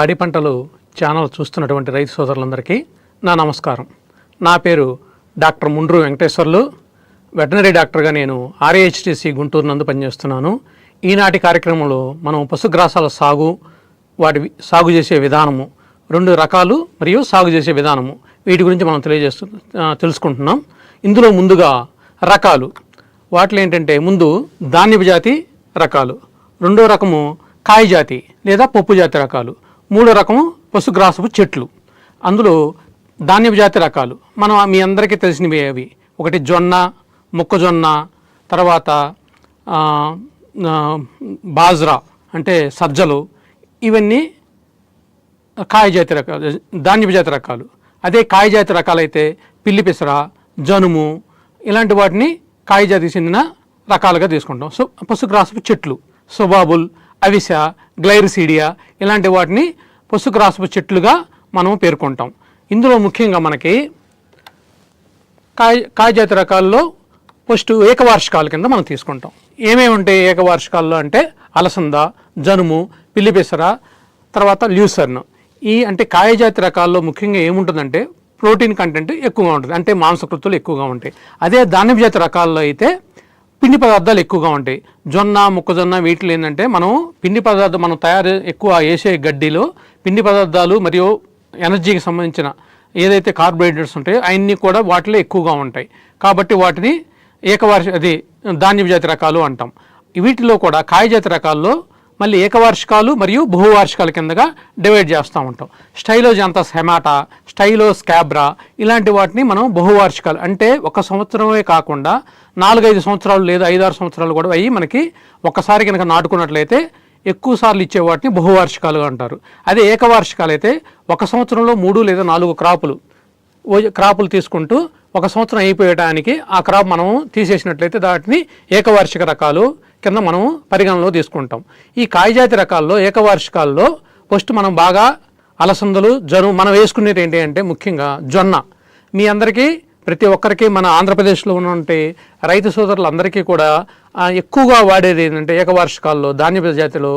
పాడి పంటలు ఛానల్ చూస్తున్నటువంటి రైతు సోదరులందరికీ నా నమస్కారం. నా పేరు డాక్టర్ ముండ్రు వెంకటేశ్వర్లు. వెటనరీ డాక్టర్గా నేను ఆర్ఏహెచ్టిసి గుంటూరు నందు పనిచేస్తున్నాను. ఈనాటి కార్యక్రమంలో మనం పశుగ్రాసాల సాగు వాటి సాగు చేసే విధానము రెండు రకాలు మరియు సాగు చేసే విధానము వీటి గురించి మనం తెలియజేస్తు తెలుసుకుంటున్నాం. ఇందులో ముందుగా రకాలు. వాటిలో ఏంటంటే ముందు ధాన్యపు జాతి రకాలు. రెండో రకము కాయ జాతి లేదా పప్పు జాతి రకాలు. మూడో రకము పశుగ్రాసపు చెట్లు. అందులో ధాన్యపు జాతి రకాలు. మనం మీ అందరికీ తెలిసినవి అవి. ఒకటి జొన్న మొక్కజొన్న తర్వాత బాజ్రా అంటే సజ్జలు ఇవన్నీ కాయజాతి రకాలు ధాన్యపు జాతి రకాలు. అదే కాయజాతి రకాలైతే పిల్లి పెసర జనుము ఇలాంటి వాటిని కాయజాతికి చెందిన రకాలుగా తీసుకుంటాం. సో పశుగ్రాసపు చెట్లు. సుబాబుల్ అవిస గ్లైరిసీడియా ఇలాంటి వాటిని పశుగ్రాసపు చెట్లుగా మనం పేర్కొంటాం. ఇందులో ముఖ్యంగా మనకి కాయ కాయజాతి రకాల్లో ఫస్ట్ ఏకవార్షికాల కింద మనం తీసుకుంటాం. ఏమేమి ఉంటాయి ఏకవార్షికాల్లో అంటే అలసంద జనుము పిల్లిపెసర తర్వాత ల్యూసర్న్. ఈ అంటే కాయజాతి రకాల్లో ముఖ్యంగా ఏముంటుందంటే ప్రోటీన్ కంటెంట్ ఎక్కువగా ఉంటుంది. అంటే మాంసకృతులు ఎక్కువగా ఉంటాయి. అదే ధాన్యపు జాతి రకాల్లో అయితే పిండి పదార్థాలు ఎక్కువగా ఉంటాయి. జొన్న మొక్కజొన్న వీటిలో ఏంటంటే మనం పిండి పదార్థం మనం తయారు ఎక్కువ వేసే గడ్డిలో పిండి పదార్థాలు మరియు ఎనర్జీకి సంబంధించిన ఏదైతే కార్బోహైడ్రేట్స్ ఉంటాయో అవన్నీ కూడా వాటిలో ఎక్కువగా ఉంటాయి. కాబట్టి వాటిని ఏకవార్ష అది ధాన్యపు జాతి రకాలు అంటాం. వీటిలో కూడా కాయజాతి రకాల్లో మళ్ళీ ఏకవార్షికాలు మరియు బహువార్షికాల కిందగా డివైడ్ చేస్తూ ఉంటాం. స్టైలోజాంతస్ హెమాటా స్టైలో స్కాబ్రా ఇలాంటి వాటిని మనం బహువార్షికాలు అంటే ఒక సంవత్సరమే కాకుండా నాలుగైదు సంవత్సరాలు లేదా ఐదారు సంవత్సరాలు కూడా అయ్యి మనకి ఒక్కసారి కనుక నాటుకున్నట్లయితే ఎక్కువ సార్లు ఇచ్చే వాటిని బహువార్షికాలుగా అంటారు. అదే ఏకవార్షికాలు అయితే ఒక సంవత్సరంలో మూడు లేదా నాలుగు క్రాపులు క్రాపులు తీసుకుంటూ ఒక సంవత్సరం అయిపోయటానికి ఆ క్రాప్ మనం తీసేసినట్లయితే దాటిని ఏకవార్షిక రకాలు కింద మనం పరిగణనలో తీసుకుంటాం. ఈ కాయజాతి రకాల్లో ఏకవార్షికాల్లో ఫస్ట్ మనం బాగా అలసందలు జను మనం వేసుకునేది ఏంటి అంటే ముఖ్యంగా జొన్న. మీ అందరికీ ప్రతి ఒక్కరికి మన ఆంధ్రప్రదేశ్లో ఉన్నటువంటి రైతు సోదరులందరికీ కూడా ఎక్కువగా వాడేది ఏంటంటే ఏకవార్షికాల్లో ధాన్య జాతిలో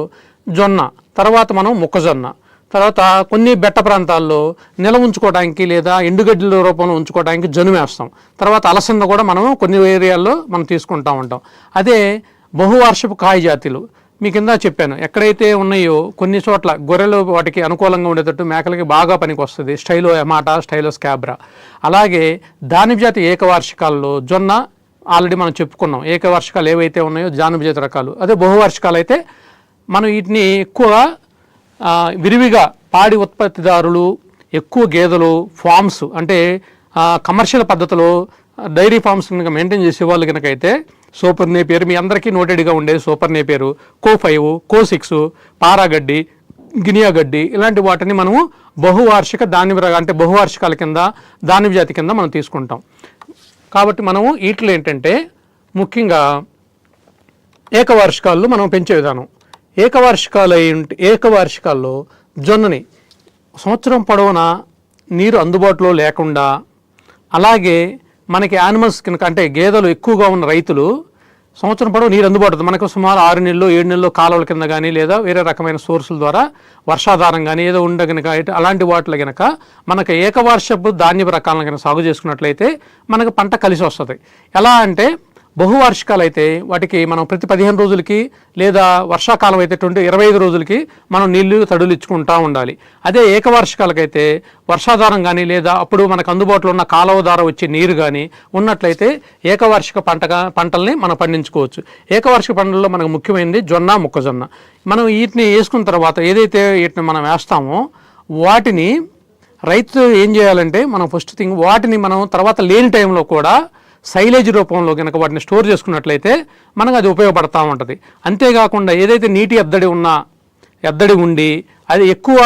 జొన్న. తర్వాత మనం మొక్కజొన్న. తర్వాత కొన్ని బెట్ట ప్రాంతాల్లో నిల ఉంచుకోవడానికి లేదా ఎండుగడ్డల రూపంలో ఉంచుకోవడానికి జనుము వేస్తాం. తర్వాత అలసంద కూడా మనం కొన్ని ఏరియాల్లో మనం తీసుకుంటా ఉంటాం. అదే బహువార్షపు కాయ జాతులు. మీ కింద చెప్పాను. ఎక్కడైతే ఉన్నాయో కొన్ని చోట్ల గొర్రెలు వాటికి అనుకూలంగా ఉండేటట్టు మేకలకి బాగా పనికి వస్తుంది. స్టైలో ఎమాటా స్టైలో స్కాబ్రా. అలాగే దానిపు జాతి ఏకవార్షికాల్లో జొన్న ఆల్రెడీ మనం చెప్పుకున్నాం. ఏకవార్షికాలు ఏవైతే ఉన్నాయో జానపు జాతి రకాలు. అదే బహువార్షికాలు అయితే మనం వీటిని ఎక్కువగా విరివిగా పాడి ఉత్పత్తిదారులు ఎక్కువ గేదెలు ఫార్మ్స్ అంటే కమర్షియల్ పద్ధతిలో డైరీ ఫార్మ్స్ కనుక మెయింటైన్ చేసే వాళ్ళు కనుక అయితే సూపర్ పేరు. మీ అందరికీ నోటెడ్గా ఉండేది సూపర్ పేరు. కో ఫైవ్ కో సిక్స్ పారాగడ్డి గినియా గడ్డి ఇలాంటి వాటిని మనము బహువార్షిక ధాన్యం అంటే బహువార్షికాల కింద ధాన్య జాతి కింద మనం తీసుకుంటాం. కాబట్టి మనము వీటిలో ఏంటంటే ముఖ్యంగా ఏకవార్షికాల్లో మనం పెంచే విధానం. ఏకవార్షికాలు అయి ఉంటే ఏకవార్షికాల్లో జొన్నని సంవత్సరం పొడవునా నీరు అందుబాటులో లేకుండా అలాగే మనకి యానిమల్స్ కనుక అంటే గేదెలు ఎక్కువగా ఉన్న రైతులు సంవత్సరం పొడవు నీరు అందుబాటు మనకు సుమారు ఆరు నెలలు ఏడు నెలలు కాలువల కింద కానీ లేదా వేరే రకమైన సోర్సుల ద్వారా వర్షాధారం కానీ ఏదో ఉండ కనుక అయితే అలాంటి వాటిలో కనుక మనకు ఏకవార్షపు ధాన్యపు రకాలను కనుక సాగు చేసుకున్నట్లయితే మనకు పంట కలిసి వస్తుంది. ఎలా అంటే బహువార్షికాలు అయితే వాటికి మనం ప్రతి పదిహేను రోజులకి లేదా వర్షాకాలం అయితే ట్వంటీ ఇరవై ఐదు రోజులకి మనం నీళ్ళు తడులు ఇచ్చుకుంటూ ఉండాలి. అదే ఏకవార్షికాలకైతే వర్షాధారం కానీ లేదా అప్పుడు మనకు అందుబాటులో ఉన్న కాలువ ద్వారా వచ్చే నీరు కానీ ఉన్నట్లయితే ఏకవార్షిక పంటగా పంటల్ని మనం పండించుకోవచ్చు. ఏకవార్షిక పంటల్లో మనకు ముఖ్యమైనది జొన్న మొక్కజొన్న. మనం వీటిని వేసుకున్న తర్వాత ఏదైతే వీటిని మనం వేస్తామో వాటిని రైతు ఏం చేయాలంటే మనం ఫస్ట్ థింగ్ వాటిని మనం తర్వాత లేని టైంలో కూడా సైలేజ్ రూపంలో కనుక వాటిని స్టోర్ చేసుకున్నట్లయితే మనకు అది ఉపయోగపడతా ఉంటుంది. అంతేకాకుండా ఏదైతే నీటి ఎద్దడి ఉన్నా ఎద్దడి ఉండి అది ఎక్కువ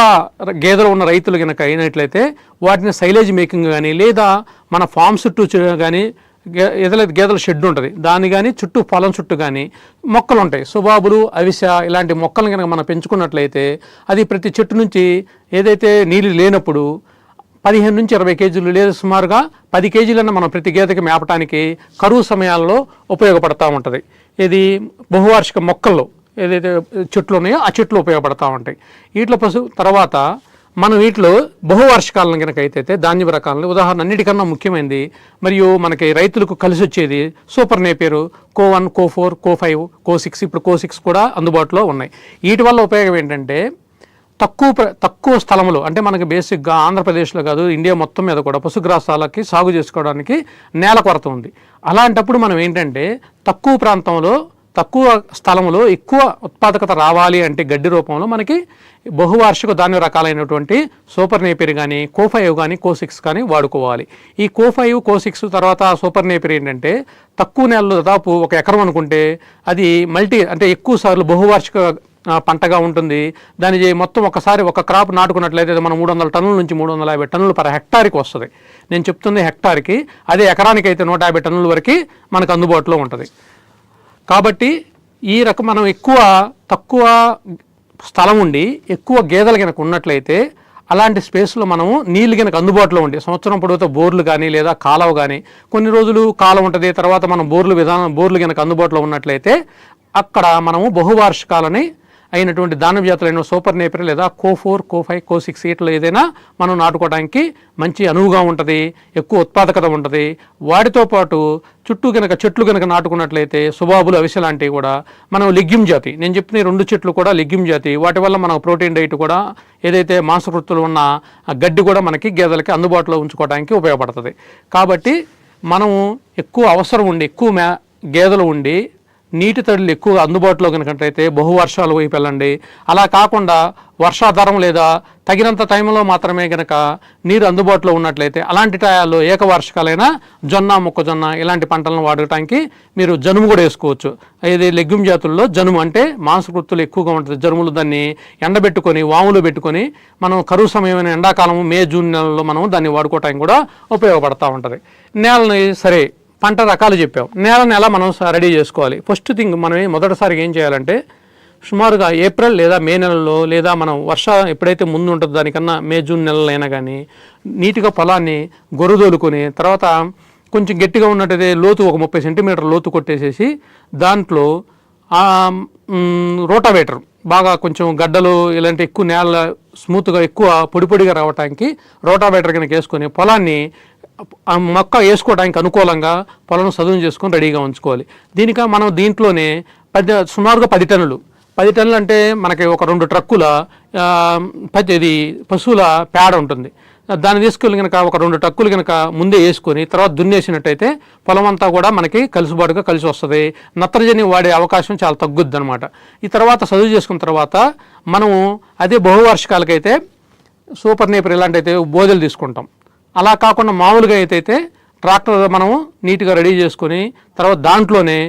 గేదెలు ఉన్న రైతులు కనుక అయినట్లయితే వాటిని సైలేజ్ మేకింగ్ కానీ లేదా మన ఫామ్ చుట్టూ కానీ గే- ఏదైతే గేదెల షెడ్ ఉంటుంది. దాని కానీ చుట్టూ పొలం చుట్టూ కానీ మొక్కలు ఉంటాయి. సుబాబులు అవిస ఇలాంటి మొక్కలను కనుక మనం పెంచుకున్నట్లయితే అది ప్రతి చెట్టు నుంచి ఏదైతే నీళ్ళు లేనప్పుడు పదిహేను నుంచి ఇరవై కేజీలు లేదా. సుమారుగా పది కేజీలను మనం ప్రతి గేదెకి మేపటానికి కరువు సమయాల్లో ఉపయోగపడతా ఉంటుంది. ఇది బహువార్షిక మొక్కల్లో ఏదైతే చెట్లు ఉన్నాయో ఆ చెట్లు ఉపయోగపడతా ఉంటాయి. వీటిలో పశు తర్వాత మనం వీటిలో బహువార్షికాలను కనుక అయితే ధాన్యపు రకాలను ఉదాహరణ అన్నిటికన్నా ముఖ్యమైనది మరియు మనకి రైతులకు కలిసి వచ్చేది super Napier co one co four co five co six ఇప్పుడు కో సిక్స్ కూడా అందుబాటులో ఉన్నాయి. వీటి వల్ల ఉపయోగం ఏంటంటే తక్కువ ప్ర- తక్కువ స్థలంలో అంటే మనకి బేసిక్గా ఆంధ్రప్రదేశ్లో కాదు ఇండియా మొత్తం మీద కూడా పశుగ్రాసాలకి సాగు చేసుకోవడానికి నేల కొరత ఉంది. అలాంటప్పుడు మనం ఏంటంటే తక్కువ ప్రాంతంలో తక్కువ స్థలంలో ఎక్కువ ఉత్పాదకత రావాలి అంటే గడ్డి రూపంలో మనకి బహువార్షిక ధాన్య రకాలైనటువంటి సూపర్ నేపిరి కానీ కోఫైవ్ కానీ కోసిక్స్ కానీ వాడుకోవాలి. ఈ కోఫైవ్ కోసిక్స్ తర్వాత సూపర్ నేపిరి ఏంటంటే తక్కువ నెలలు దాదాపు ఒక ఎకరం అనుకుంటే అది మల్టీ అంటే ఎక్కువ సార్లు బహువార్షిక పంటగా ఉంటుంది. దాని మొత్తం ఒకసారి ఒక క్రాప్ నాటుకున్నట్లయితే మనం మూడు వందల టన్నుల నుంచి మూడు వందల యాభై టన్నులు పర్ హెక్టార్కి వస్తుంది. నేను చెప్తుంది హెక్టార్కి. అదే ఎకరానికి అయితే నూట యాభై టన్నుల వరకు మనకు అందుబాటులో ఉంటుంది. కాబట్టి ఈ రకం మనం ఎక్కువ తక్కువ స్థలం ఉండి ఎక్కువ గేదెలు కనుక ఉన్నట్లయితే అలాంటి స్పేస్లో మనము నీళ్ళు కనుక అందుబాటులో ఉండి సంవత్సరం పొడవుతో బోర్లు కానీ లేదా కాలువ కానీ కొన్ని రోజులు కాలం ఉంటుంది తర్వాత మనం బోర్లు విధానం బోర్లు కనుక అందుబాటులో ఉన్నట్లయితే అక్కడ మనము బహువార్షికాలని అయినటువంటి దాన జాతులైన సూపర్ నేపర్ లేదా co four co five co six సీట్లు ఏదైనా మనం నాటుకోవడానికి మంచి అనువుగా ఉంటుంది ఎక్కువ ఉత్పాదకత ఉంటుంది. వాటితో పాటు చుట్టూ కనుక చెట్లు కనుక నాటుకున్నట్లయితే సుబాబులు అవిసె లాంటివి కూడా మనం లెగ్యూమ్ జాతి నేను చెప్పిన రెండు చెట్లు కూడా లెగ్యూమ్ జాతి వాటి వల్ల మనం ప్రోటీన్ డైట్ కూడా ఏదైతే మాంసకృతులు ఉన్న గడ్డి కూడా మనకి గేదెలకి అందుబాటులో ఉంచుకోవడానికి ఉపయోగపడుతుంది. కాబట్టి మనము ఎక్కువ అవసరం ఉండి ఎక్కువ మే గేదెలు ఉండి నీటి తడులు ఎక్కువ అందుబాటులో కనుకట్టయితే బహువర్షాలు వైపు వెళ్ళండి. అలా కాకుండా వర్షాధారం లేదా తగినంత టైంలో మాత్రమే కనుక నీరు అందుబాటులో ఉన్నట్లయితే అలాంటి టయాల్లో ఏకవార్షికాలైన జొన్న మొక్కజొన్న ఇలాంటి పంటలను వాడటానికి మీరు జనుము కూడా వేసుకోవచ్చు. ఇది లెగ్యూమ్ జాతుల్లో జనుము అంటే మాంసకృత్తులు ఎక్కువగా ఉంటుంది. జనుములు దాన్ని ఎండబెట్టుకొని వాములు పెట్టుకొని మనం కరువు సమయమైన ఎండాకాలం మే జూన్ నెలలో మనం దాన్ని వాడుకోవటానికి కూడా ఉపయోగపడతా ఉంటుంది. నేలని సరే పంట రకాలు చెప్పాం నేలను ఎలా మనం రెడీ చేసుకోవాలి? ఫస్ట్ థింగ్ మనం మొదటిసారి మొదటిసారిగా ఏం చేయాలంటే సుమారుగా ఏప్రిల్ లేదా మే నెలలో లేదా మనం వర్ష ఎప్పుడైతే ముందు ఉంటుందో దానికన్నా మే జూన్ నెలలో అయినా కానీ నీట్గా పొలాన్ని గొర్రుదోలుకొని తర్వాత కొంచెం గట్టిగా ఉన్నట్టయితే లోతు ఒక ముప్పై సెంటీమీటర్ లోతు కొట్టేసేసి దాంట్లో రోటావేటర్ బాగా కొంచెం గడ్డలు ఇలాంటి ఎక్కువ నేల స్మూత్గా ఎక్కువ పొడి పొడిగా రావడానికి రోటావేటర్ కనుక వేసుకొని పొలాన్ని ఆ మొక్క వేసుకోవడానికి అనుకూలంగా పొలం సదును చేసుకొని రెడీగా ఉంచుకోవాలి. దీనిక మనం దీంట్లోనే పది సుమారుగా పది టన్నులు. పది టన్నులు అంటే మనకి ఒక రెండు ట్రక్కుల పది ఇది పశువుల పేడ ఉంటుంది. దాన్ని తీసుకెళ్ళి కనుక ఒక రెండు ట్రక్కులు కనుక ముందే వేసుకొని తర్వాత దున్నేసినట్టయితే పొలం అంతా కూడా మనకి కలుసుబాటుగా కలిసి వస్తుంది. నత్రజని వాడే అవకాశం చాలా తగ్గుద్ది అనమాట ఈ తర్వాత చదువు చేసుకున్న తర్వాత మనము అదే బహువార్షికాలకైతే సూపర్ నేపర్ ఇలాంటి అయితే బోధలు తీసుకుంటాం. అలా కాకుండా మామూలుగా అయితే ట్రాక్టర్ మనము నీట్గా రెడీ చేసుకొని తర్వాత దాంట్లోనే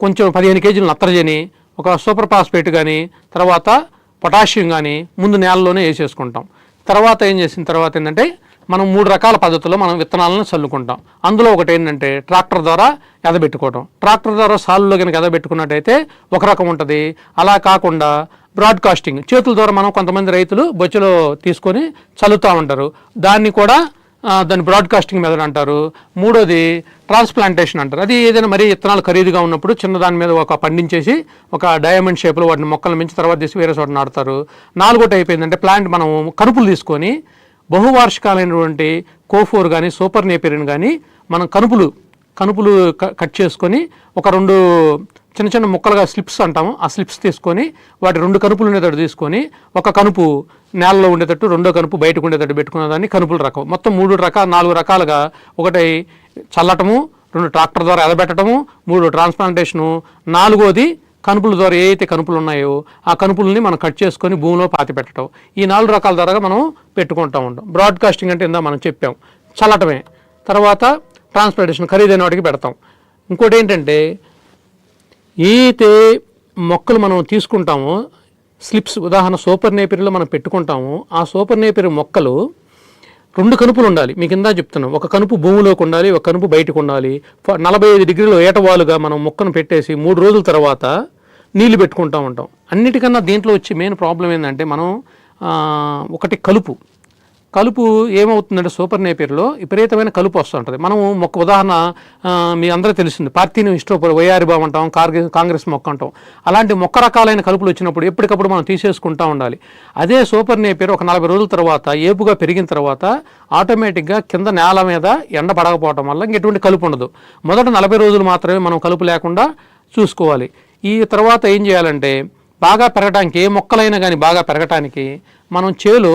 కొంచెం పదిహేను కేజీలు నత్రజని ఒక సూపర్ ఫాస్ఫేట్ కానీ తర్వాత పొటాషియం కానీ ముందు నేలలోనే వేసేసుకుంటాం. తర్వాత ఏం చేసిన తర్వాత ఏంటంటే మనం మూడు రకాల పద్ధతుల్లో మనం విత్తనాలను చల్లుకుంటాం. అందులో ఒకటి ఏంటంటే ట్రాక్టర్ ద్వారా ఎదబెట్టుకోవడం ట్రాక్టర్ ద్వారా సాలులో కనుక ఎదబెట్టుకున్నట్టయితే ఒక రకం ఉంటుంది. అలా కాకుండా బ్రాడ్కాస్టింగ్ చేతుల ద్వారా మనం కొంతమంది రైతులు బొచ్చులో తీసుకొని చల్లుతూ ఉంటారు. దాన్ని కూడా దాన్ని బ్రాడ్కాస్టింగ్ మెథడ్ అంటారు. మూడోది ట్రాన్స్ప్లాంటేషన్ అంటారు. అది ఏదైనా మరీ విత్తనాలు ఖరీదుగా ఉన్నప్పుడు చిన్న దాని మీద ఒక పండించేసి ఒక డైమండ్ షేప్లో వాటిని మొక్కలు మించి తర్వాత తీసి వేరే చోట నాటుతారు. నాలుగోటి అయిపోయిందంటే ప్లాంట్ మనం కనుపులు తీసుకొని బహువార్షికాలైనటువంటి కోఫోర్ కానీ సూపర్ నేపిరిన్ కానీ మనం కనుపులు కనుపులు కట్ చేసుకొని ఒక రెండు చిన్న చిన్న ముక్కలుగా స్లిప్స్ అంటాము. ఆ స్లిప్స్ తీసుకొని వాటి రెండు కనుపులు ఉండేటట్టు తీసుకొని ఒక కనుపు నేలలో ఉండేటట్టు రెండో కనుపు బయటకు ఉండేటట్టు పెట్టుకున్న దాన్ని కనుపుల రకం. మొత్తం మూడు రకాల నాలుగు రకాలుగా ఒకటి చల్లటము రెండు ట్రాక్టర్ ద్వారా ఎదబెట్టడము మూడు ట్రాన్స్ప్లాంటేషను నాలుగోది కనుపుల ద్వారా ఏ అయితే కనుపులు ఉన్నాయో ఆ కనుపులని మనం కట్ చేసుకొని భూమిలో పాతి పెట్టడం ఈ నాలుగు రకాల ద్వారా మనం పెట్టుకుంటూ ఉంటాం. బ్రాడ్కాస్టింగ్ అంటే ఇందా మనం చెప్పాం. చల్లటమే. తర్వాత ట్రాన్స్ప్లాంటేషన్ ఖరీదైన వాటికి పెడతాం. ఇంకోటి ఏంటంటే ఏదైతే మొక్కలు మనం తీసుకుంటామో స్లిప్స్ ఉదాహరణ సూపర్ నేపిరిలో మనం పెట్టుకుంటామో ఆ సూపర్ నేపిరి మొక్కలు రెండు కనుపులు ఉండాలి. మీకు ఇందా చెప్తున్నాను ఒక కనుపు భూమిలోకి ఉండాలి ఒక కనుపు బయటకు ఉండాలి. నలభై ఐదు డిగ్రీలు ఏటవాలుగా మనం మొక్కను పెట్టేసి మూడు రోజుల తర్వాత నీళ్ళు పెట్టుకుంటూ ఉంటాం. అన్నిటికన్నా దీంట్లో వచ్చే మెయిన్ ప్రాబ్లం ఏంటంటే మనం ఒకటి కలుపు. కలుపు ఏమవుతుందంటే సూపర్ నేపియర్లో విపరీతమైన కలుపు వస్తుంటుంది. మనము మొక్క ఉదాహరణ మీ అందరూ తెలిసింది. పార్టీని ఇష్టపడి వైఆర్ బాబు అంటాం కాంగ్రెస్ కాంగ్రెస్ మొక్క అంటాం. అలాంటి మొక్క రకాలైన కలుపులు వచ్చినప్పుడు ఎప్పటికప్పుడు మనం తీసేసుకుంటూ ఉండాలి. అదే సూపర్ నేపియర్ ఒక నలభై రోజుల తర్వాత ఏపుగా పెరిగిన తర్వాత ఆటోమేటిక్గా కింద నేల మీద ఎండ పడకపోవడం వల్ల ఇంక ఎటువంటి కలుపు ఉండదు. మొదట నలభై రోజులు మాత్రమే మనం కలుపు లేకుండా చూసుకోవాలి. ఈ తర్వాత ఏం చేయాలంటే బాగా పెరగడానికి ఏ మొక్కలైనా కానీ బాగా పెరగటానికి మనం చేలో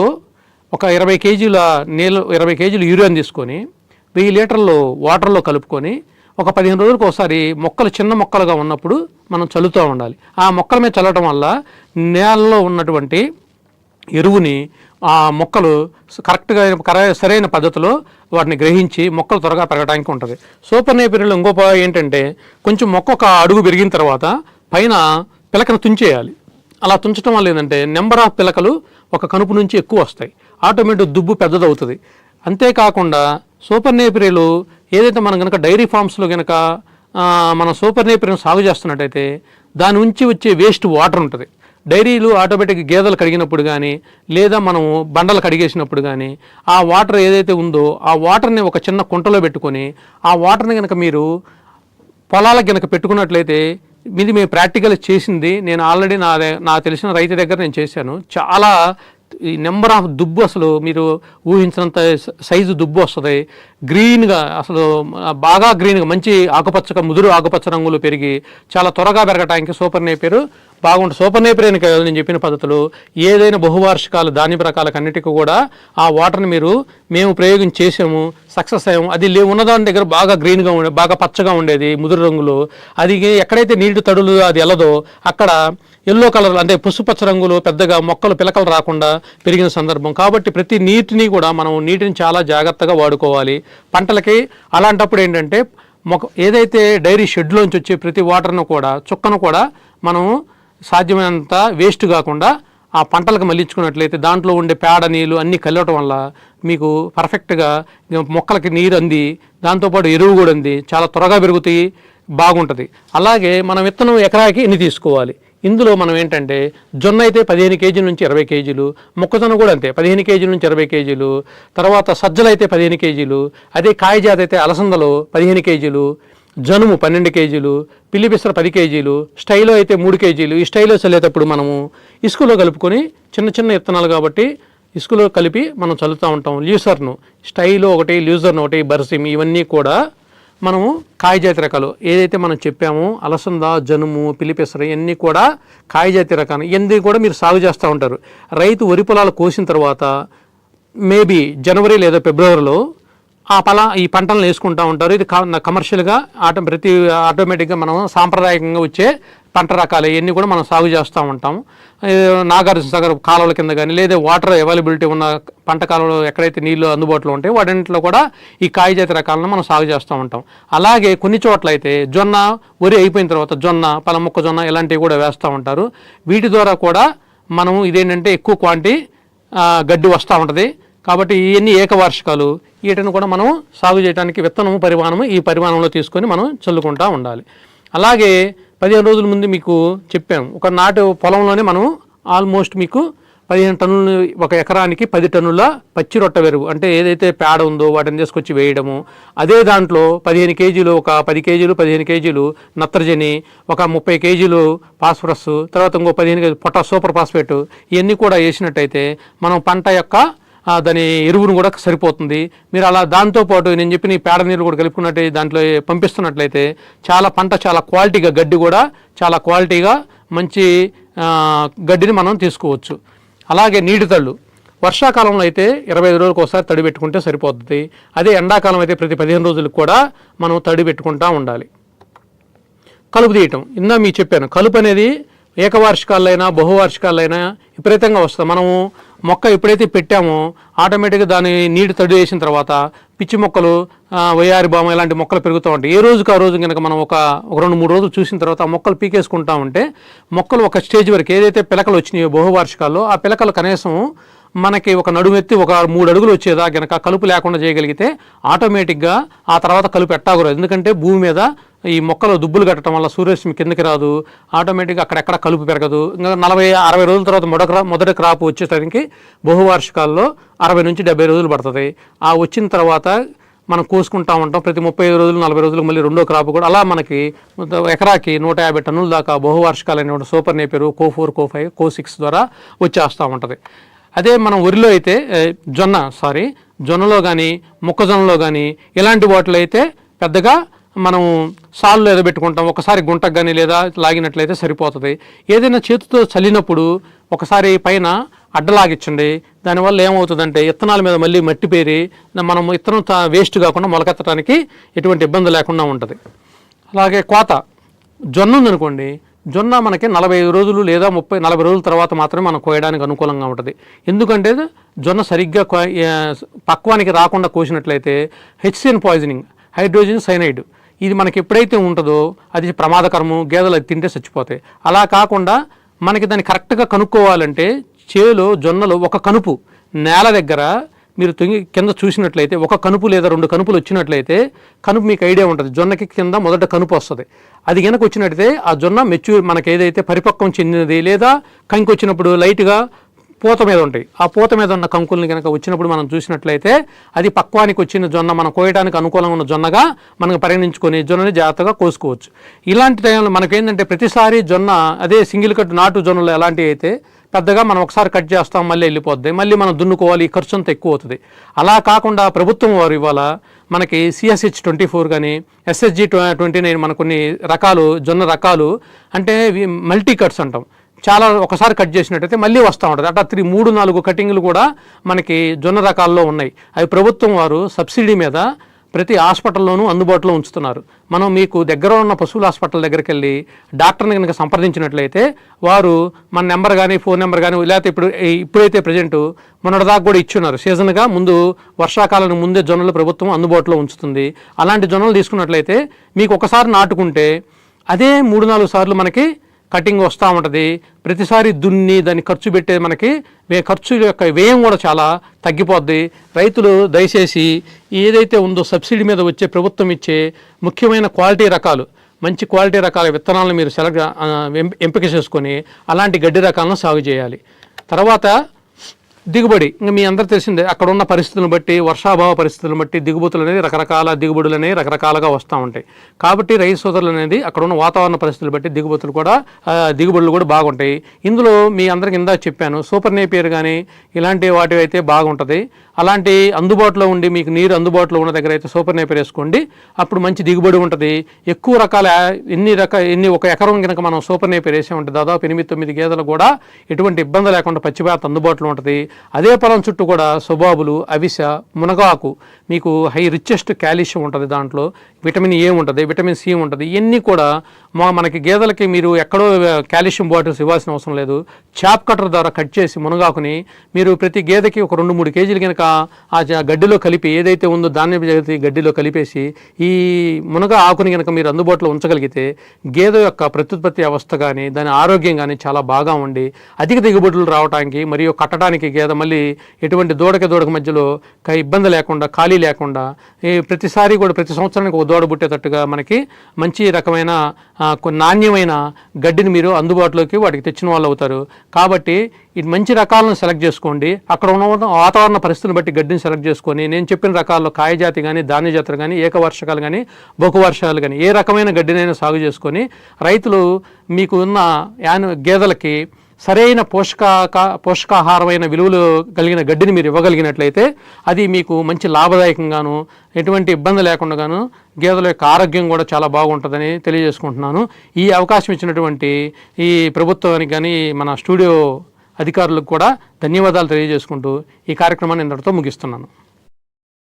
ఒక ఇరవై కేజీల నీళ్ళు ఇరవై కేజీలు యూరియన్ తీసుకొని వెయ్యి లీటర్లు వాటర్లో కలుపుకొని ఒక పదిహేను రోజులకు ఒకసారి మొక్కలు చిన్న మొక్కలుగా ఉన్నప్పుడు మనం చల్లుతూ ఉండాలి. ఆ మొక్కల మీద చల్లటం వల్ల నేలలో ఉన్నటువంటి ఎరువుని ఆ మొక్కలు కరెక్ట్గా కర- సరైన పద్ధతిలో వాటిని గ్రహించి మొక్కలు త్వరగా పెరగడానికి ఉంటుంది. సూపర్ నేపిరియల్ ఇంకో ఏంటంటే కొంచెం మొక్క ఒక అడుగు పెరిగిన తర్వాత పైన పిలకను తుంచేయాలి. అలా తుంచడం వల్ల ఏంటంటే నెంబర్ ఆఫ్ పిలకలు ఒక కనుపు నుంచి ఎక్కువ వస్తాయి. ఆటోమేటిక్ దుబ్బు పెద్దదవుతుంది. అంతేకాకుండా సూపర్ నేపిరియలు ఏదైతే మనం కనుక డైరీ ఫార్మ్స్లో కనుక మన మనం సూపర్ నేపిరియన్ సాగు చేస్తున్నట్టయితే దాని నుంచి వచ్చే వేస్ట్ వాటర్ ఉంటుంది. డైరీలు ఆటోమేటిక్ గేదెలు కడిగినప్పుడు కానీ లేదా మనము బండలు కడిగేసినప్పుడు కానీ ఆ వాటర్ ఏదైతే ఉందో ఆ వాటర్ని ఒక చిన్న కుంటలో పెట్టుకొని ఆ వాటర్ని కనుక మీరు పొలాలకు గనక పెట్టుకున్నట్లయితే ఇది మేము ప్రాక్టికల్ చేసింది నేను ఆల్రెడీ నా నా తెలిసిన రైతు దగ్గర నేను చేశాను. చాలా ఈ నెంబర్ ఆఫ్ దుబ్బు అసలు మీరు ఊహించినంత సైజు దుబ్బు వస్తుంది. గ్రీన్గా అసలు బాగా గ్రీన్గా మంచి ఆకుపచ్చగా ముదురు ఆకుపచ్చ రంగులు పెరిగి చాలా త్వరగా పెరగటానికి సూపర్ నేపేరు. బాగుంటుంది సూపర్ కాదు నేను చెప్పిన పద్ధతులు ఏదైనా బహువార్షికాలు ధాన్యపు రకాలకు అన్నిటికీ కూడా ఆ వాటర్ని మీరు మేము ప్రయోగం చేసాము సక్సెస్ అయ్యాము. అది లే ఉన్నదాని దగ్గర బాగా గ్రీన్గా ఉండే బాగా పచ్చగా ఉండేది ముదురు రంగులో. అది ఎక్కడైతే నీటి తడులు అది ఎల్లదో అక్కడ ఎల్లో కలర్ అంటే పసుపచ్చ రంగులో పెద్దగా మొక్కలు పిలకలు రాకుండా పెరిగిన సందర్భం. కాబట్టి ప్రతి నీటిని కూడా మనం నీటిని చాలా జాగ్రత్తగా వాడుకోవాలి. పంటలకి అలాంటప్పుడు ఏంటంటే మొక్క ఏదైతే డైరీ షెడ్లోంచి వచ్చే ప్రతి వాటర్ను కూడా చుక్కను కూడా మనం సాధ్యమైనంత వేస్ట్ కాకుండా ఆ పంటలకు మళ్ళించుకున్నట్లయితే దాంట్లో ఉండే పేడ నీళ్ళు అన్నీ కలవటం వల్ల మీకు పర్ఫెక్ట్గా మొక్కలకి నీరు అంది దాంతోపాటు ఎరువు కూడా అంది చాలా త్వరగా పెరుగుతాయి బాగుంటుంది. అలాగే మనం విత్తనం ఎకరాకి ఎన్ని తీసుకోవాలి? ఇందులో మనం ఏంటంటే జొన్న అయితే పదిహేను కేజీల నుంచి ఇరవై కేజీలు మొక్కజొన్న కూడా అంతే పదిహేను కేజీల నుంచి ఇరవై కేజీలు తర్వాత సజ్జలు అయితే పదిహేను కేజీలు అదే కాయజాతి అయితే అలసందలు పదిహేను కేజీలు జనుము పన్నెండు కేజీలు పిల్లిపిసర పది కేజీలు స్టైలో అయితే మూడు కేజీలు ఈ స్టైలో చల్లేటప్పుడు మనము ఇసుకలో కలుపుకొని చిన్న చిన్న విత్తనాలు కాబట్టి ఇసుకలో కలిపి మనం చల్లుతూ ఉంటాం. ల్యూసర్ను స్టైలో ఒకటి ల్యూజర్ను ఒకటి బర్సిమ్ ఇవన్నీ కూడా మనము కాయజాతి రకాలు. ఏదైతే మనం చెప్పామో అలసంద జనుము పిలిపెసర ఇవన్నీ కూడా కాయజాతి రకాలు. ఇవన్నీ కూడా మీరు సాగు చేస్తూ ఉంటారు. రైతు వరి పొలాలు కోసిన తర్వాత మేబీ జనవరి లేదా ఫిబ్రవరిలో ఆ పలా ఈ పంటలను వేసుకుంటూ ఉంటారు. ఇది కమర్షియల్గా ఆటో ప్రతి ఆటోమేటిక్గా మనం సాంప్రదాయకంగా వచ్చే పంట రకాలు. ఇవన్నీ కూడా మనం సాగు చేస్తూ ఉంటాం. నాగార్జున సాగర్ కాలువల కింద కానీ లేదా వాటర్ అవైలబిలిటీ ఉన్న పంట కాలువలు ఎక్కడైతే నీళ్ళు అందుబాటులో ఉంటాయో వాటింట్లో కూడా ఈ కాయజాతి రకాలను మనం సాగు చేస్తూ ఉంటాం. అలాగే కొన్ని చోట్ల అయితే జొన్న వరి అయిపోయిన తర్వాత జొన్న పల మొక్కజొన్న ఇలాంటివి కూడా వేస్తూ ఉంటారు. వీటి ద్వారా కూడా మనం ఇదేంటంటే ఎక్కువ క్వాంటిటీ గడ్డి వస్తూ ఉంటుంది. కాబట్టి ఇవన్నీ ఏకవార్షికాలు. వీటిని కూడా మనం సాగు చేయడానికి విత్తనం పరిమాణము ఈ పరిమాణంలో తీసుకొని మనం చల్లుకుంటూ ఉండాలి. అలాగే పదిహేను రోజుల ముందు మీకు చెప్పాము ఒక నాటు పొలంలోనే మనం ఆల్మోస్ట్ మీకు పదిహేను టన్నులు ఒక ఎకరానికి పది టన్నుల పచ్చి రొట్ట వెరుగు అంటే ఏదైతే పేడ ఉందో వాటిని తీసుకొచ్చి వేయడము. అదే దాంట్లో పదిహేను కేజీలు ఒక పది కేజీలు పదిహేను కేజీలు నత్రజని ఒక ముప్పై కేజీలు ఫాస్ఫరస్ తర్వాత ఇంకో పదిహేను కేజీలు పొటాస్ సూపర్ ఫాస్ఫేట్ ఇవన్నీ కూడా వేసినట్టయితే మనం పంట యొక్క దాని ఎరువును కూడా సరిపోతుంది. మీరు అలా దాంతోపాటు నేను చెప్పిన ఈ పేడ నీరు కూడా కలుపుకున్నట్టు దాంట్లో పంపిస్తున్నట్లయితే చాలా పంట చాలా క్వాలిటీగా గడ్డి కూడా చాలా క్వాలిటీగా మంచి గడ్డిని మనం తీసుకోవచ్చు. అలాగే నీటి తళ్ళు వర్షాకాలంలో అయితే ఇరవై ఐదు రోజులకు ఒకసారి తడి పెట్టుకుంటే సరిపోతుంది. అదే ఎండాకాలం అయితే ప్రతి పదిహేను రోజులకు కూడా మనం తడి పెట్టుకుంటూ ఉండాలి. కలుపు తీయటం. ఇందా మీకు చెప్పాను కలుపు అనేది ఏకవార్షికాలైనా బహువార్షికాలైనా విపరీతంగా వస్తుంది. మనము మొక్క ఎప్పుడైతే పెట్టామో ఆటోమేటిక్గా దాని నీటి తడి వేసిన తర్వాత పిచ్చి మొక్కలు వయ్యారి బామ ఇలాంటి మొక్కలు పెరుగుతూ ఉంటాయి. ఏ రోజుకి ఆ రోజు కనుక మనం ఒక రెండు మూడు రోజులు చూసిన తర్వాత ఆ మొక్కలు పీకేసుకుంటా ఉంటే మొక్కలు ఒక స్టేజ్ వరకు ఏదైతే పిలకలు వచ్చినాయో బహువార్షికాల్లో ఆ పిలకలు కనీసం మనకి ఒక నడుమెత్తి ఒక మూడు అడుగులు వచ్చేదా గనక కలుపు లేకుండా చేయగలిగితే ఆటోమేటిక్గా ఆ తర్వాత కలుపు ఎట్టాగురదు. ఎందుకంటే భూమి మీద ఈ మొక్కలు దుబ్బులు కట్టడం వల్ల సూర్యరశ్మి కిందకి రాదు. ఆటోమేటిక్గా అక్కడెక్కడ కలుపు పెరగదు. ఇంకా నలభై అరవై రోజుల తర్వాత మొదటి క్రా- మొదటి క్రాప్ వచ్చేసరికి బహువార్షికాల్లో అరవై నుంచి డెబ్బై రోజులు పడుతుంది. ఆ వచ్చిన తర్వాత మనం కోసుకుంటా ఉంటాం. ప్రతి ముప్పై ఐదు రోజులు నలభై రోజులు మళ్ళీ రెండో క్రాప్ కూడా. అలా మనకి ఎకరాకి నూట యాభై టన్నుల దాకా బహువార్షికాలైన super Napier co four co five co six ద్వారా వచ్చేస్తూ ఉంటుంది. అదే మనం వరిలో అయితే జొన్న సారీ జొన్నలో కానీ మొక్కజొన్నలో కానీ ఇలాంటి వాటిలో అయితే పెద్దగా మనం సాల్లో ఏదో పెట్టుకుంటాం ఒకసారి గుంటకు కానీ లేదా లాగినట్లయితే సరిపోతుంది. ఏదైనా చేతితో చల్లినప్పుడు ఒకసారి పైన అడ్డలాగిచ్చండి దానివల్ల ఏమవుతుందంటే ఇత్తనాల మీద మళ్ళీ మట్టి పేరి మనం ఇత్తనం తా- వేస్ట్ కాకుండా మొలకెత్తడానికి ఎటువంటి ఇబ్బంది లేకుండా ఉంటుంది. అలాగే కోత. జొన్న ఉందనుకోండి జొన్న మనకి నలభై ఐదు రోజులు లేదా ముప్పై నలభై రోజుల తర్వాత మాత్రమే మనం కోయడానికి అనుకూలంగా ఉంటుంది. ఎందుకంటే జొన్న సరిగ్గా పక్వానికి రాకుండా కోసినట్లయితే హెచ్సిఎన్ పాయిజనింగ్ హైడ్రోజన్ సైనైడ్ ఇది మనకి ఎప్పుడైతే ఉంటుందో అది ప్రమాదకరము గేదెలు అది తింటే చచ్చిపోతాయి. అలా కాకుండా మనకి దాన్ని కరెక్ట్గా కనుక్కోవాలంటే చేలో జొన్నలు ఒక కనుపు నేల దగ్గర మీరు తొంగి కింద చూసినట్లయితే ఒక కనుపు లేదా రెండు కనుపులు వచ్చినట్లయితే కనుపు మీకు ఐడియా ఉంటుంది. జొన్నకి కింద మొదట కనుపు వస్తుంది. అది కనుక వచ్చినట్లయితే ఆ జొన్న మెచ్యూర్ మనకి ఏదైతే పరిపక్వం చెందినది లేదా కంకి వచ్చినప్పుడు లైట్గా పూత మీద ఉంటాయి. ఆ పూత మీద ఉన్న కంకుల్ని కనుక వచ్చినప్పుడు మనం చూసినట్లయితే అది పక్వానికి వచ్చిన జొన్న మనం కోయడానికి అనుకూలంగా ఉన్న జొన్నగా మనకు పరిగణించుకొని జొన్నని జాగ్రత్తగా కోసుకోవచ్చు. ఇలాంటి టైంలో మనకేంటంటే ప్రతిసారి జొన్న అదే సింగిల్ కట్ నాటు జొన్నలు ఎలాంటివి అయితే పెద్దగా మనం ఒకసారి కట్ చేస్తాం మళ్ళీ వెళ్ళిపోద్ది. మళ్ళీ మనం దున్నుకోవాలి ఈ ఖర్చు అంతా ఎక్కువ అవుతుంది. అలా కాకుండా ప్రభుత్వం వారు ఇవాళ మనకి సిఎస్హెచ్ ట్వంటీ ఫోర్ కానీ ఎస్ఎస్జి ట్వంటీ నైన్ మన కొన్ని రకాలు జొన్న రకాలు అంటే మల్టీ కట్స్ అంటాం. చాలా ఒకసారి కట్ చేసినట్టయితే మళ్ళీ వస్తూ ఉంటుంది. అట్లా త్రీ మూడు నాలుగు కటింగ్లు కూడా మనకి జొన్న రకాల్లో ఉన్నాయి. అవి ప్రభుత్వం వారు సబ్సిడీ మీద ప్రతి హాస్పిటల్లోనూ అందుబాటులో ఉంచుతున్నారు. మనం మీకు దగ్గర ఉన్న పశువుల హాస్పిటల్ దగ్గరికి వెళ్ళి డాక్టర్ని కనుక సంప్రదించినట్లయితే వారు మన నెంబర్ కానీ ఫోన్ నెంబర్ కానీ లేకపోతే ఇప్పుడు ఇప్పుడైతే ప్రజెంట్ మొన్నటిదాకా కూడా ఇచ్చున్నారు. సీజన్గా ముందు వర్షాకాలం ముందే జొన్నలు ప్రభుత్వం అందుబాటులో ఉంచుతుంది. అలాంటి జొన్నలు తీసుకున్నట్లయితే మీకు ఒకసారి నాటుకుంటే అదే మూడు నాలుగు సార్లు మనకి కటింగ్ వస్తూ ఉంటుంది. ప్రతిసారి దున్ని దాన్ని ఖర్చు పెట్టే మనకి వే- ఖర్చు యొక్క వ్యయం కూడా చాలా తగ్గిపోద్ది. రైతులు దయచేసి ఏదైతే ఉందో సబ్సిడీ మీద వచ్చే ప్రభుత్వం ఇచ్చే ముఖ్యమైన క్వాలిటీ రకాలు మంచి క్వాలిటీ రకాల విత్తనాలను మీరు సెలెక్ట్ ఎంపిక చేసుకొని అలాంటి గడ్డి రకాలను సాగు చేయాలి. తర్వాత దిగుబడి. ఇంకా మీ అందరు తెలిసిందే అక్కడ ఉన్న పరిస్థితులను బట్టి వర్షాభావ పరిస్థితులను బట్టి దిగుబతులు అనేది రకరకాల దిగుబడులు అనేవి రకరకాలుగా వస్తూ ఉంటాయి. కాబట్టి రైతు సోదరులు అనేది అక్కడ ఉన్న వాతావరణ పరిస్థితులు బట్టి దిగుబతులు కూడా దిగుబడులు కూడా బాగుంటాయి. ఇందులో మీ అందరికి ఇందాక చెప్పాను సూపర్ నేపియర్ కానీ ఇలాంటి వాటివి అయితే బాగుంటుంది. అలాంటి అందుబాటులో ఉండి మీకు నీరు అందుబాటులో ఉన్న దగ్గర అయితే సూపర్ నేపియర్ వేసుకోండి. అప్పుడు మంచి దిగుబడి ఉంటుంది. ఎక్కువ రకాల ఎన్ని రక ఎన్ని ఒక ఎకరం కనుక మనం సూపర్ నేపియర్ వేసామంటే దాదాపు ఎనిమిది తొమ్మిది గేదెలు కూడా ఎటువంటి ఇబ్బంది లేకుండా పచ్చిపాత అందుబాటులో ఉంటుంది. అదే పొలం చుట్టూ కూడా సుబాబులు అవిస మునగాకు మీకు హై రిచెస్ట్ కాల్షియం ఉంటుంది దాంట్లో. విటమిన్ ఏ ఉంటుంది విటమిన్ సి ఉంటుంది ఇవన్నీ కూడా మా మనకి గేదెలకి మీరు ఎక్కడో కాల్షియం బాటిల్స్ ఇవ్వాల్సిన అవసరం లేదు. చాప్ కటర్ ద్వారా కట్ చేసి మునగాకుని మీరు ప్రతి గేదెకి ఒక రెండు మూడు కేజీలు కనుక ఆ గడ్డిలో కలిపి ఏదైతే ఉందో ధాన్యం జాతి గడ్డిలో కలిపేసి ఈ మునగ ఆకుని కనుక మీరు అందుబాటులో ఉంచగలిగితే గేదె యొక్క ప్రత్యుత్పత్తి అవస్థ కానీ దాని ఆరోగ్యం కానీ చాలా బాగా ఉండి అధిక దిగుబడులు రావడానికి మరియు కట్టడానికి గేదె మళ్ళీ ఎటువంటి దూడకి దూడక మధ్యలో ఇబ్బంది లేకుండా ఖాళీ లేకుండా ఈ ప్రతిసారి కూడా ప్రతి సంవత్సరానికి ఒక దూడ పుట్టేటట్టుగా మనకి మంచి రకమైన కొన్ని నాణ్యమైన గడ్డిని మీరు అందుబాటులోకి వాటికి తెచ్చిన వాళ్ళు అవుతారు. కాబట్టి ఇది మంచి రకాలను సెలెక్ట్ చేసుకోండి. అక్కడ ఉన్న వాతావరణ పరిస్థితులను బట్టి గడ్డిని సెలెక్ట్ చేసుకొని నేను చెప్పిన రకాల్లో కాయజాతి కానీ ధాన్య జాతులు కానీ ఏకవర్షకాలు కానీ బహువర్షాలు కానీ ఏ రకమైన గడ్డినైనా సాగు చేసుకొని రైతులు మీకు ఉన్న యాను గేదెలకి సరైన పోషక పోషకాహారమైన విలువలు కలిగిన గడ్డిని మీరు ఇవ్వగలిగినట్లయితే అది మీకు మంచి లాభదాయకంగాను ఎటువంటి ఇబ్బంది లేకుండాను గేదెల యొక్క ఆరోగ్యం కూడా చాలా బాగుంటుందని తెలియజేసుకుంటున్నాను. ఈ అవకాశం ఇచ్చినటువంటి ఈ ప్రభుత్వానికి కానీ మన స్టూడియో అధికారులకు కూడా ధన్యవాదాలు తెలియజేసుకుంటూ ఈ కార్యక్రమాన్ని ఇంతటితో ముగిస్తున్నాను.